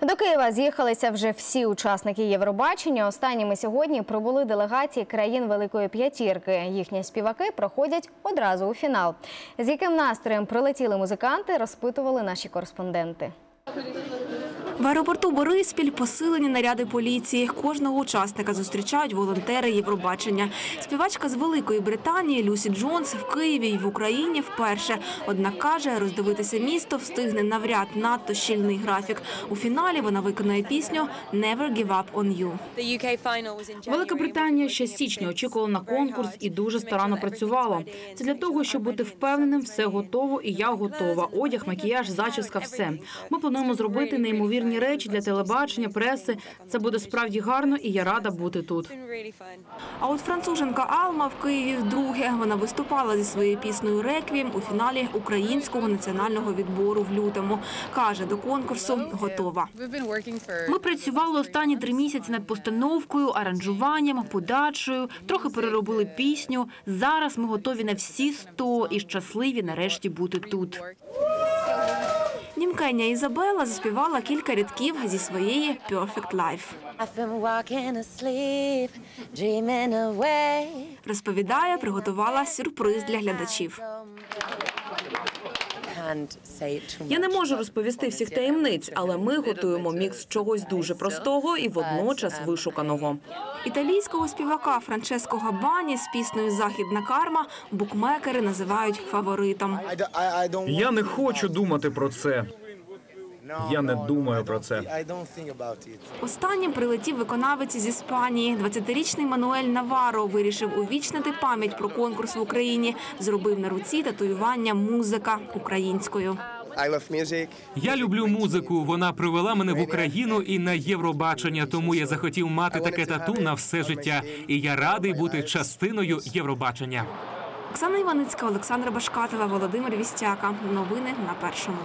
До Києва з'їхалися вже всі учасники Євробачення. Останніми сьогодні прибули делегації країн Великої П'ятірки. Їхні співаки проходять одразу у фінал. З яким настроєм прилетіли музиканти, розпитували наші кореспонденти. В аеропорту Бориспіль посилені наряди поліції. Кожного учасника зустрічають волонтери Євробачення. Співачка з Великої Британії Люсі Джонс в Києві і в Україні вперше. Однак каже, роздивитися місто встигне навряд надто щільний графік. У фіналі вона виконає пісню «Never give up on you». Велика Британія ще з січня очікувала на конкурс і дуже старанно працювала. Це для того, щоб бути впевненим, все готово, і я готова. Одяг, макіяж, зачіска, все. Ми плануємо зробити неймовірні речі для телебачення, преси. Це буде справді гарно, і я рада бути тут. А от француженка Алма в Києві вдруге. Вона виступала зі своєю піснею «Реквієм» у фіналі українського національного відбору в лютому. Каже, до конкурсу готова. Ми працювали останні три місяці над постановкою, аранжуванням, подачею. Трохи переробили пісню. Зараз ми готові на всі сто і щасливі нарешті бути тут. Німкеня Ізабела заспівала кілька рядків зі своєї «Perfect Life». Asleep, away. Розповідає, приготувала сюрприз для глядачів. Я не можу розповісти всіх таємниць, але ми готуємо мікс чогось дуже простого і водночас вишуканого. Італійського співака Франческо Габані з піснею «Західна карма» букмекери називають фаворитом. Я не хочу думати про це. Я не думаю про це. Останнім прилетів виконавець з Іспанії. 20-річний Мануель Наваро вирішив увічнити пам'ять про конкурс в Україні. Зробив на руці татуювання «Музика» українською. Я люблю музику. Вона привела мене в Україну і на Євробачення. Тому я захотів мати таке тату на все життя. І я радий бути частиною Євробачення. Оксана Іваницька, Олександра Башкатова, Володимир Вістяка. Новини на першому.